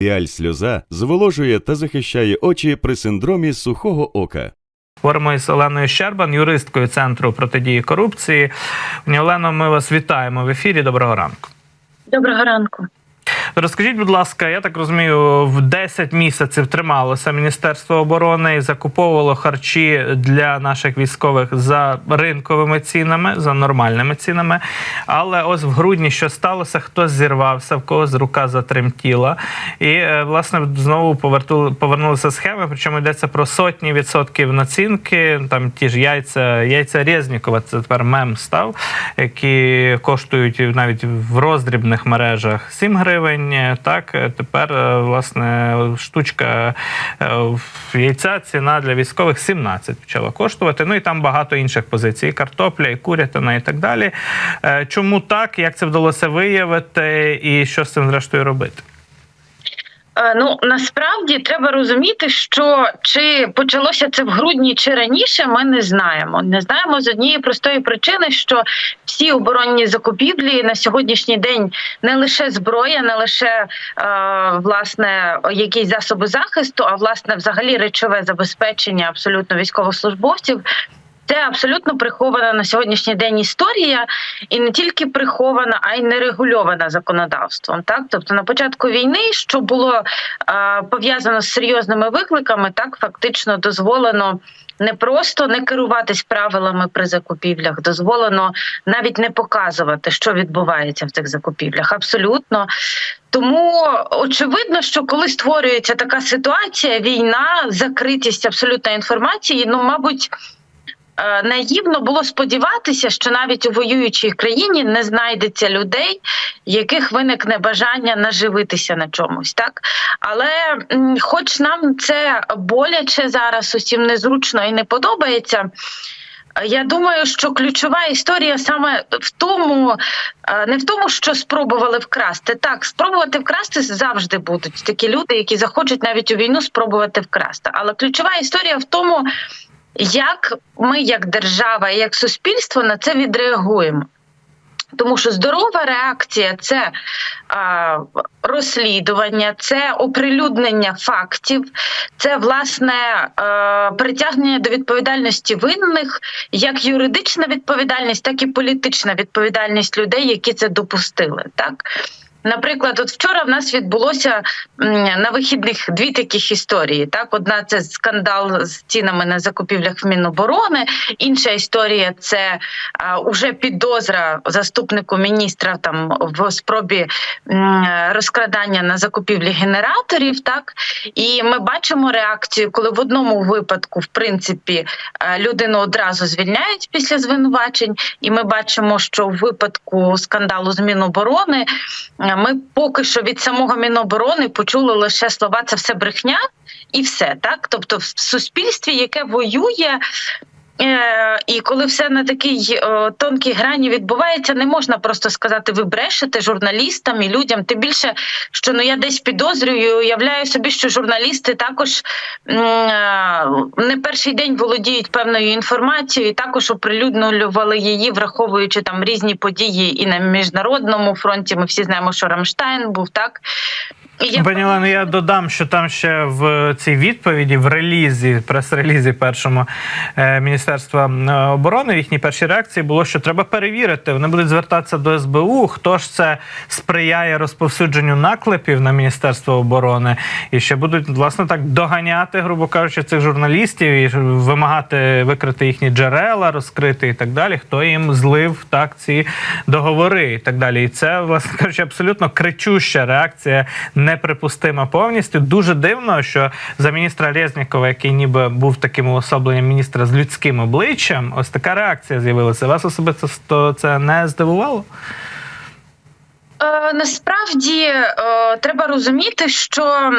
Піаль сльоза зволожує та захищає очі при синдромі сухого ока. Говоримо із Оленою Щербан, юристкою центру протидії корупції. Олено, ми вас вітаємо в ефірі. Доброго ранку. Доброго ранку. Розкажіть, будь ласка, я так розумію, в 10 місяців трималося Міністерство оборони і закуповувало харчі для наших військових за ринковими цінами, за нормальними цінами. Але ось в грудні що сталося, хтось зірвався, в когось рука затремтіла. І е, власне знову повернулися схеми. Причому йдеться про сотні відсотків націнки. Там ті ж яйця, яйця Резнікова, це тепер мем став, які коштують навіть в роздрібних мережах 7 гривень. Так е, тепер е, власне штучка е, яйця ціна для військових 17 почала коштувати. Ну і там багато інших позицій: картопля, і курятина, і так далі. Чому так? Як це вдалося виявити, і що з цим зрештою робити? Е, Ну насправді треба розуміти, що чи почалося це в грудні чи раніше, ми не знаємо. Не знаємо з однієї простої причини, що всі оборонні закупівлі на сьогоднішній день не лише зброя, не лише е, власне якісь засоби захисту, а власне взагалі речове забезпечення абсолютно військовослужбовців. Це абсолютно прихована на сьогоднішній день історія, і не тільки прихована, а й нерегульована законодавством. Так, тобто на початку війни, що було е, пов'язано з серйозними викликами, так фактично дозволено. Не просто не керуватись правилами при закупівлях, дозволено навіть не показувати, що відбувається в цих закупівлях. Абсолютно. Тому очевидно, що коли створюється така ситуація, війна, закритість абсолютної інформації, ну мабуть. Е, Наївно було сподіватися, що навіть у воюючій країні не знайдеться людей, яких виникне бажання наживитися на чомусь, так але хоч нам це боляче зараз, усім незручно і не подобається. Я думаю, що ключова історія саме в тому, е, не в тому, що спробували вкрасти. Так, спробувати вкрасти завжди будуть такі люди, які захочуть навіть у війну спробувати вкрасти. Але ключова історія в тому, як ми, як держава як суспільство, на це відреагуємо. Тому що здорова реакція це а, розслідування, це оприлюднення фактів, це власне а, притягнення до відповідальності винних, як юридична відповідальність, так і політична відповідальність людей, які це допустили. Так. Наприклад, от вчора в нас відбулося на вихідних дві таких історії. Так, одна це скандал з цінами на закупівлях в Міноборони. Інша історія це а, підозра заступнику міністра там в спробі розкрадання на закупівлі генераторів. Так і ми бачимо реакцію, коли в одному випадку, в принципі, людину одразу звільняють після звинувачень, і ми бачимо, що в випадку скандалу з Міноборони. Ми поки що від самого Міноборони почули лише слова це все брехня і все так. Тобто, в суспільстві, яке воює. Е, І коли все на такій е, тонкій грані відбувається, не можна просто сказати, ви брешете журналістам і людям. Тим більше, що ну я десь підозрюю, уявляю собі, що журналісти також е, не перший день володіють певною інформацією, і також оприлюднювали її, враховуючи там різні події і на міжнародному фронті. Ми всі знаємо, що Рамштайн був так. Я Пані Олено, я додам, що там ще в цій відповіді, в релізі, прес-релізі першому е, Міністерства е, оборони, в їхній першій реакції було, що треба перевірити. Вони будуть звертатися до СБУ. Хто ж це сприяє розповсюдженню наклепів на Міністерство оборони, і ще будуть власне так доганяти, грубо кажучи, цих журналістів і вимагати викрити їхні джерела, розкрити і так далі. Хто їм злив так ці договори і так далі. І це, власне кажучи, абсолютно кричуща реакція неприпустима повністю. Дуже дивно, що за міністра Резнікова, який ніби був таким уособленням міністра з людським обличчям, ось така реакція з'явилася. Вас особисто це не здивувало? Е, Насправді е, треба розуміти, що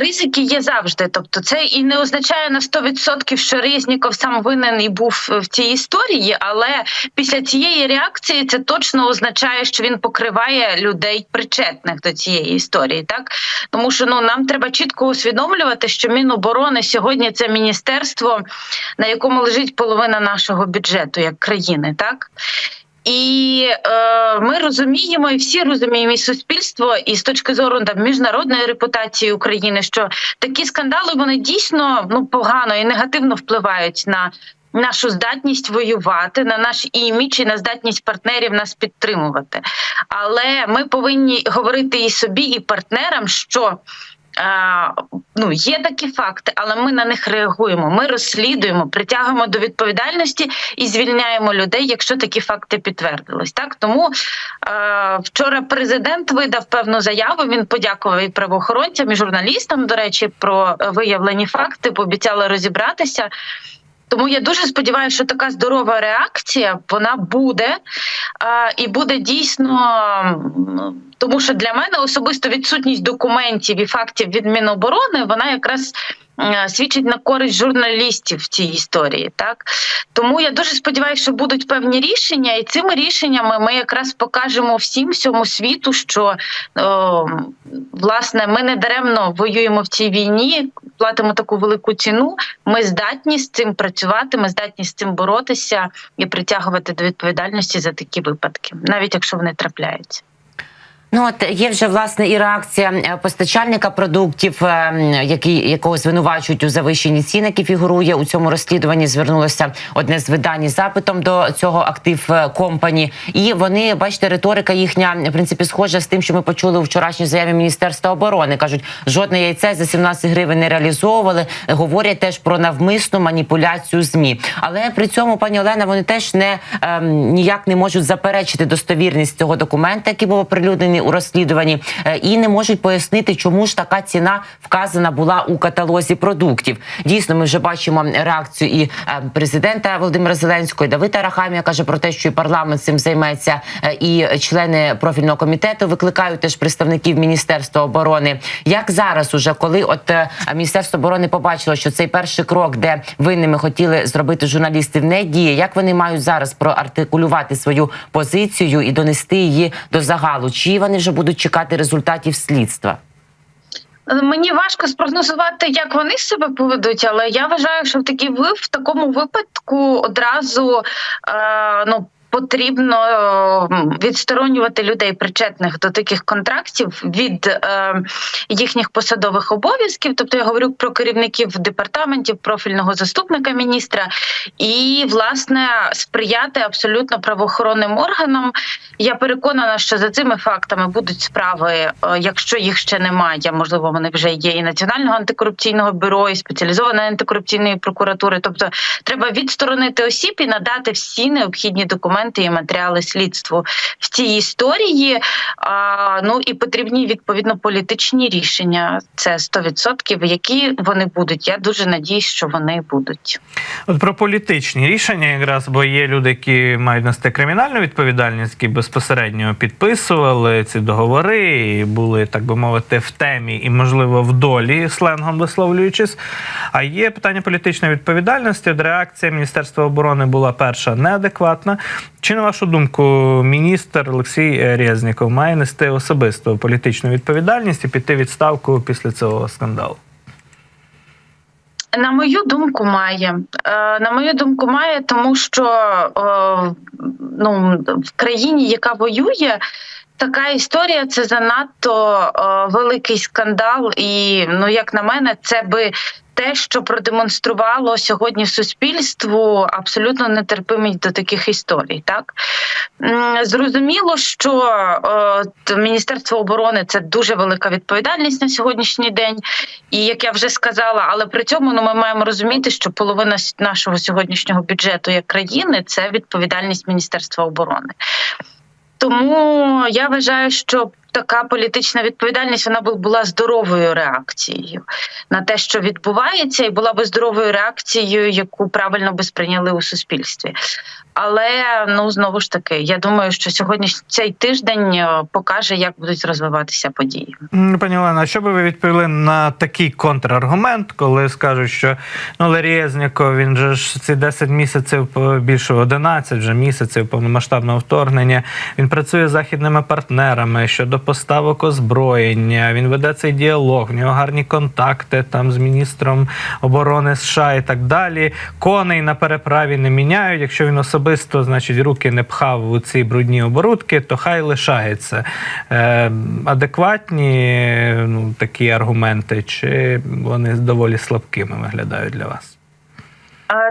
ризики є завжди. Тобто, це і не означає на 100%, що Резніков сам винен і був в цій історії, але після цієї реакції це точно означає, що він покриває людей причетних до цієї історії. Так тому що ну нам треба чітко усвідомлювати, що Міноборони сьогодні це міністерство, на якому лежить половина нашого бюджету як країни, так. І е, ми розуміємо, і всі розуміємо, і суспільство, і з точки зору там міжнародної репутації України, що такі скандали вони дійсно ну погано і негативно впливають на. Нашу здатність воювати, на наш імідж і на здатність партнерів нас підтримувати. Але ми повинні говорити і собі, і партнерам, що ну є такі факти, але ми на них реагуємо. Ми розслідуємо, притягуємо до відповідальності і звільняємо людей, якщо такі факти підтвердились. Так тому вчора президент видав певну заяву. Він подякував і правоохоронцям, і журналістам. До речі, про виявлені факти, пообіцяли розібратися. Тому я дуже сподіваюся, що така здорова реакція вона буде і буде дійсно. Тому що для мене особисто відсутність документів і фактів від Міноборони вона якраз е, свідчить на користь журналістів в цій історії. Так тому я дуже сподіваюся, що будуть певні рішення, і цими рішеннями ми якраз покажемо всім всьому світу, що о, власне ми не даремно воюємо в цій війні, платимо таку велику ціну. Ми здатні з цим працювати, ми здатні з цим боротися і притягувати до відповідальності за такі випадки, навіть якщо вони трапляються. Ну от є вже власне і реакція е, постачальника продуктів, е, який якого звинувачують у завищенні цін, які фігурує у цьому розслідуванні. Звернулося одне з видань запитом до цього актив е, компані. І вони бачите, риторика їхня в принципі схожа з тим, що ми почули у вчорашній заяві Міністерства оборони. кажуть, жодне яйце за 17 гривень не реалізовували. Говорять теж про навмисну маніпуляцію змі. Але при цьому, пані Олена, вони теж не ем, ніяк не можуть заперечити достовірність цього документа, який був оприлюднений у розслідуванні, е, і не можуть пояснити, чому ж така ціна вказана була у каталозі продуктів. Дійсно, ми вже бачимо реакцію і е, президента Володимира Зеленського, і Давида Рахамія каже про те, що і парламент цим займеться, е, і члени профільного комітету викликають теж представників Міністерства оборони. Як зараз, уже коли от Міністерство оборони побачило, що цей перший крок, де винними хотіли зробити журналістів, не діє. Як вони мають зараз проартикулювати свою позицію і донести її до загалу? Чи вони вже будуть чекати результатів слідства? Мені важко спрогнозувати, як вони себе поведуть, але я вважаю, що в такій ви в такому випадку одразу е, ну. Потрібно е, відсторонювати людей, причетних до таких контрактів від е, їхніх посадових обов'язків. Тобто я говорю про керівників департаментів, профільного заступника міністра, і власне сприяти абсолютно правоохоронним органам. Я переконана, що за цими фактами будуть справи, е, якщо їх ще немає, можливо, вони вже є і національного антикорупційного бюро, і спеціалізованої антикорупційної прокуратури. Тобто, треба відсторонити осіб і надати всі необхідні документи і матеріали слідству в цій історії. А, ну і потрібні відповідно політичні рішення. Це 100%, які вони будуть. Я дуже надіюсь, що вони будуть. От про політичні рішення, якраз бо є люди, які мають нести кримінальну відповідальність, які безпосередньо підписували ці договори, і були, так би мовити, в темі і, можливо, в долі сленгом висловлюючись. А є питання політичної відповідальності. От реакція Міністерства оборони була перша неадекватна. Чи на вашу думку, міністр Олексій Резніков має нести особисту політичну відповідальність і піти відставку після цього скандалу? На мою думку, має Е, на мою думку, має, тому що е, ну в країні, яка воює. Така історія це занадто е, великий скандал, і ну як на мене, це би те, що продемонструвало сьогодні суспільству абсолютно нетерпимість до таких історій. Так зрозуміло, що е, т- Міністерство оборони це дуже велика відповідальність на сьогоднішній день. І як я вже сказала, але при цьому ну ми маємо розуміти, що половина нашого сьогоднішнього бюджету як країни це відповідальність Міністерства оборони. Тому я вважаю, що така політична відповідальність вона бу- була здоровою реакцією на те, що відбувається, і була би здоровою реакцією, яку правильно би сприйняли у суспільстві. Але ну знову ж таки, я думаю, що сьогодні цей тиждень е, покаже, як будуть розвиватися події. Пані Олена, що би ви відповіли на такий контраргумент, коли скажуть, що ну Лерєзніков, він же ж ці 10 місяців по- більше 11 вже місяців повномасштабного вторгнення. Він працює з західними партнерами щодо поставок озброєння. Він веде цей діалог. В нього гарні контакти там з міністром оборони США і так далі. Коней на переправі не міняють. Якщо він особисто, значить, руки не пхав у ці брудні оборудки, то хай лишається. Е, адекватні ну, такі аргументи, чи вони доволі слабкими виглядають для вас?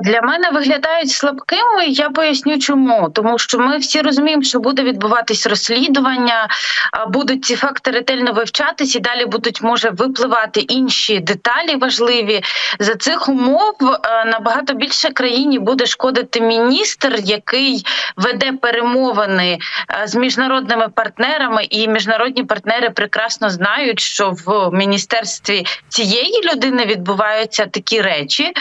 Для мене виглядають слабкими. Я поясню, чому тому, що ми всі розуміємо, що буде відбуватись розслідування, будуть ці факти ретельно вивчатись, і далі будуть може випливати інші деталі важливі. За цих умов е, набагато більше країні буде шкодити міністр, який веде перемовини е, з міжнародними партнерами, і міжнародні партнери прекрасно знають, що в міністерстві цієї людини відбуваються такі речі.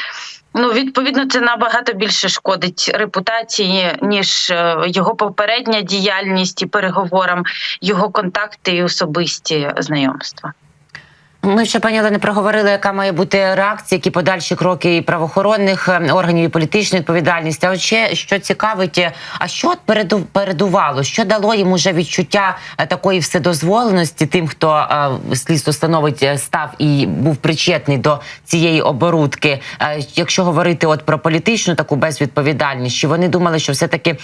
Ну, відповідно, це набагато більше шкодить репутації, ніж е, його попередня діяльність і переговорам, його контакти і особисті знайомства. Ми ще пані Олені проговорили, яка має бути реакція, які подальші кроки і правоохоронних е, органів і політичної відповідальності. А от ще що цікавить, е, а що переду, передувало? Що дало йому вже відчуття е, такої вседозволеності тим, хто слідство становить став і був причетний до цієї оборудки? Якщо говорити от про політичну таку безвідповідальність, чи вони думали, що все таки.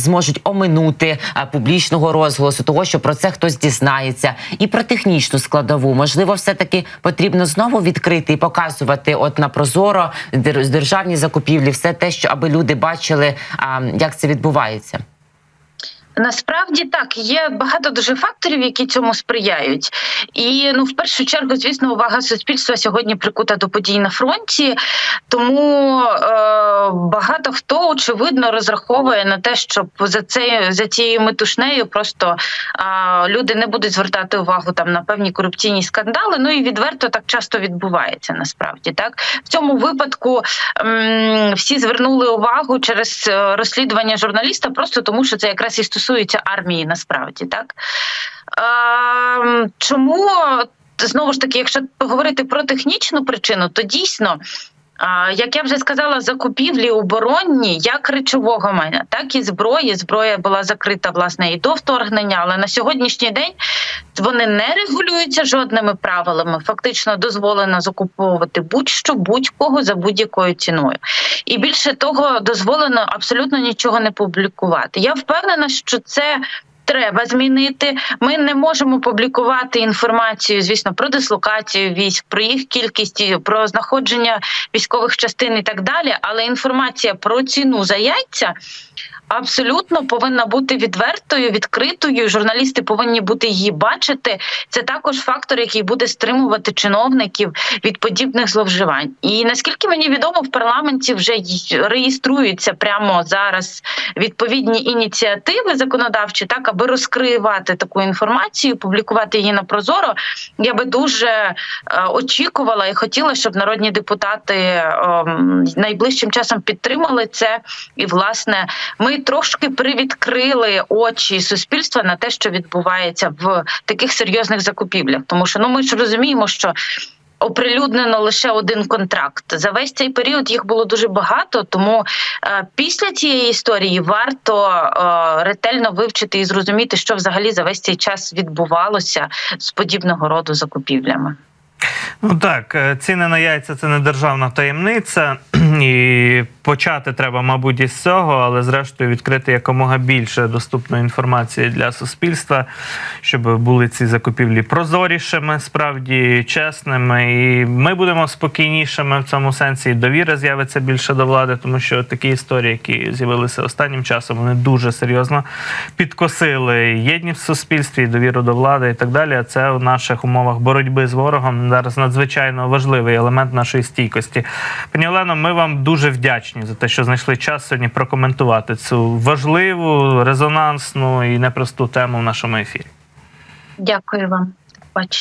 Е, зможуть оминути публічного розголосу, того, що про це хтось дізнається, і про технічну складову. Можливо, все таки потрібно знову відкрити і показувати, от на прозоро дер- державні закупівлі, все те, що аби люди бачили, як це відбувається. Насправді так є багато дуже факторів, які цьому сприяють. І ну, в першу чергу, звісно, увага суспільства сьогодні прикута до подій на фронті. Тому е, багато хто очевидно розраховує на те, щоб за це за цією метушнею просто е, люди не будуть звертати увагу там на певні корупційні скандали. Ну і відверто так часто відбувається. Насправді так в цьому випадку м, всі звернули увагу через е, розслідування журналіста, просто тому що це якраз і стосується армії, насправді так. Е, чому знову ж таки, якщо говорити про технічну причину, то дійсно. Як я вже сказала, закупівлі оборонні як речового майна, так і зброї. Зброя була закрита власне і до вторгнення, але на сьогоднішній день вони не регулюються жодними правилами. Фактично дозволено закуповувати будь-що будь-кого за будь-якою ціною. І більше того, дозволено абсолютно нічого не публікувати. Я впевнена, що це. Треба змінити. Ми не можемо публікувати інформацію, звісно, про дислокацію військ, про їх кількість, про знаходження військових частин і так далі. Але інформація про ціну за яйця абсолютно повинна бути відвертою, відкритою. Журналісти повинні бути її бачити. Це також фактор, який буде стримувати чиновників від подібних зловживань. І наскільки мені відомо, в парламенті вже реєструються прямо зараз відповідні ініціативи законодавчі, так аби розкривати таку інформацію, публікувати її на прозоро. Я би дуже е, очікувала і хотіла, щоб народні депутати е, найближчим часом підтримали це. І власне ми трошки привідкрили очі суспільства на те, що відбувається в таких серйозних закупівлях, тому що ну ми ж розуміємо, що. Оприлюднено лише один контракт за весь цей період. Їх було дуже багато. Тому е, після цієї історії варто е, ретельно вивчити і зрозуміти, що взагалі за весь цей час відбувалося з подібного роду закупівлями. Ну так, е, ціни на яйця це не державна таємниця, і почати треба, мабуть, із цього, але зрештою відкрити якомога більше доступної інформації для суспільства, щоб були ці закупівлі прозорішими, справді чесними. І ми будемо спокійнішими в цьому сенсі. І довіра з'явиться більше до влади, тому що такі історії, які з'явилися останнім часом, вони дуже серйозно підкосили єдність в суспільстві, довіру до влади і так далі. А це в наших умовах боротьби з ворогом зараз надзвичайно важливий елемент нашої стійкості. Пані Олено, ми вам дуже вдячні за те, що знайшли час сьогодні прокоментувати цю важливу, резонансну і непросту тему в нашому ефірі. Дякую вам. Бачите.